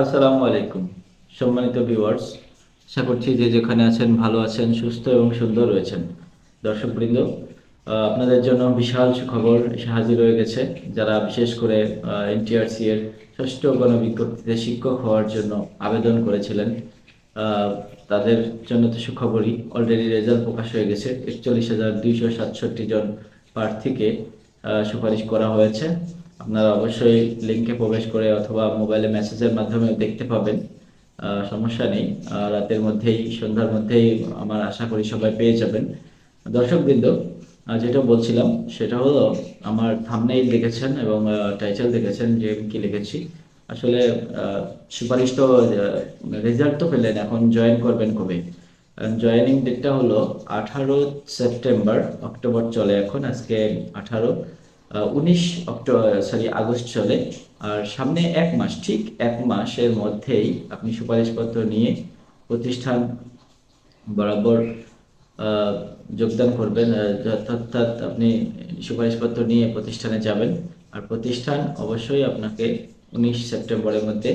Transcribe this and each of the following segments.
আসসালামু আলাইকুম, সম্মানিত ভিউয়ার্স আশা করছি যে যেখানে আছেন ভালো আছেন, সুস্থ এবং সুন্দর রয়েছেন। দর্শকবৃন্দ আপনাদের জন্য বিশাল সুখবর এসে হাজির হয়ে গেছে, যারা বিশেষ করে এনটিআরসি এর ষষ্ঠ গণবিজ্ঞপ্তিতে শিক্ষক হওয়ার জন্য আবেদন করেছিলেন। তাদের জন্য তো সুখবরই অলরেডি রেজাল্ট প্রকাশ হয়ে গেছে, একচল্লিশ হাজার দুইশো সাতষট্টি জন প্রার্থীকে সুপারিশ করা হয়েছে। আপনারা অবশ্যই লিঙ্কে প্রবেশ করে অথবা মোবাইলে মেসেজের মাধ্যমে দেখতে পাবেন। সমস্যা নেই। রাতের মধ্যেই, সন্ধ্যার মধ্যেই আমার আশা করি সবাই পেয়ে যাবেন। দর্শকবৃন্দ যেটা বলছিলাম, সেটা হলো আমার থামনেইল দেখেছেন এবং টাইটেল দেখেছেন, যে আমি কি লিখেছি। আসলে সুপারিশ তো রেজাল্ট তো পেলেন, এখন জয়েন করবেন কবে? জয়েনিং ডেটটা হলো আঠারো সেপ্টেম্বর, অক্টোবর চলে এখন, আজকে আঠারো। উনিশ অক্টোবর সরি আগস্ট চলে। আর সামনে এক মাস, ঠিক এক মাসের মধ্যেই আপনি সুপারিশপত্র নিয়ে প্রতিষ্ঠান বরাবর যোগদান করবেন। অর্থাৎ আপনি সুপারিশপত্র নিয়ে প্রতিষ্ঠানে যাবেন। আর প্রতিষ্ঠান অবশ্যই আপনাকে উনিশ সেপ্টেম্বরের মধ্যে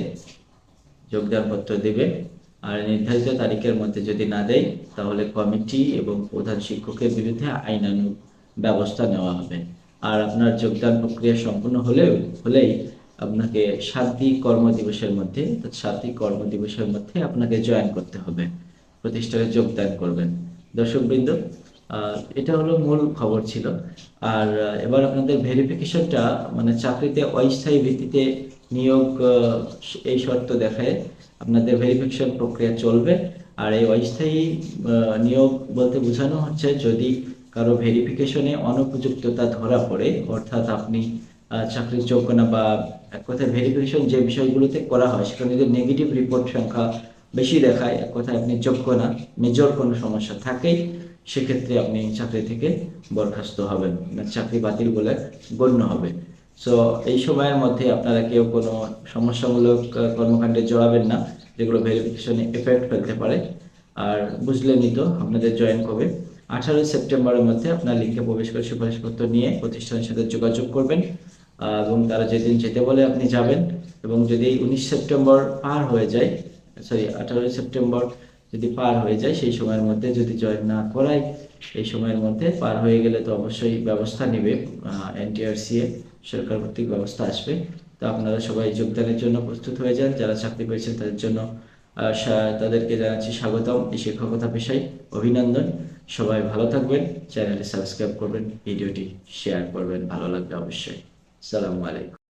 যোগদানপত্র দেবে। আর নির্ধারিত তারিখের মধ্যে যদি না দেয়, তাহলে কমিটি এবং প্রধান শিক্ষকের বিরুদ্ধে আইনানুগ ব্যবস্থা নেওয়া হবে। আর আপনার যোগদান প্রক্রিয়া সম্পূর্ণ হলেও হলেই আপনাকে সাত দিন কর্মদিবসের মধ্যে, অর্থাৎ সাত দিন কর্মদিবসের মধ্যে আপনাকে জয়েন করতে হবে, প্রতিষ্ঠানে যোগদান করবেন। দর্শকবৃন্দ এটা হলো মূল খবর ছিল। আর এবার আপনাদের ভেরিফিকেশনটা মানে চাকরিতে অস্থায়ী ভিত্তিতে নিয়োগ এই শর্ত দেখায় আপনাদের ভেরিফিকেশন প্রক্রিয়া চলবে। আর এই অস্থায়ী নিয়োগ বলতে বোঝানো হচ্ছে যদি কারও ভেরিফিকেশনে অনুপযুক্ততা ধরা পড়ে, অর্থাৎ আপনি চাকরির যোগ্য না বা এক কথায় ভেরিফিকেশন যে বিষয়গুলোতে করা হয়, সেখানে যদি নেগেটিভ রিপোর্ট সংখ্যা বেশি দেখায়, এক কথায় আপনি যোগ্য না মেজর কোনো সমস্যা থাকেই সেক্ষেত্রে আপনি চাকরি থেকে বরখাস্ত হবেন না চাকরি বাতিল বলে গণ্য হবে। সো এই সময়ের মধ্যে আপনারা কেউ কোনো সমস্যামূলক কর্মকাণ্ডে জড়াবেন না, যেগুলো ভেরিফিকেশনে এফেক্ট ফেলতে পারে। আর বুঝলেনই তো, আপনাদের জয়েন কবে। আঠারোই সেপ্টেম্বরের মধ্যে আপনার লিঙ্কে প্রবেশ করে সুপারিশপত্র নিয়ে প্রতিষ্ঠানের সাথে যোগাযোগ করবেন এবং তারা যেদিন যেতে বলে আপনি যাবেন, এবং যদি উনিশ সেপ্টেম্বর পার হয়ে যায় সরি আঠারোই সেপ্টেম্বর যদি পার হয়ে যায়, সেই সময়ের মধ্যে যদি জয়েন না করায়, এই সময়ের মধ্যে পার হয়ে গেলে তো অবশ্যই ব্যবস্থা নেবে এনটিআরসি এ, সরকার কর্তৃক ব্যবস্থা আসবে। তো আপনারা সবাই যোগদানের জন্য প্রস্তুত হয়ে যান, যারা চাকরি পেয়েছেন তাদের জন্য তাদেরকে জানাচ্ছি স্বাগতম এই শিক্ষকতা পেশায় অভিনন্দন। সবাই ভালো থাকবেন, চ্যানেলটি সাবস্ক্রাইব করবেন, ভিডিওটি শেয়ার করবেন, ভালো লাগবে অবশ্যই। সালামু আলাইকুম।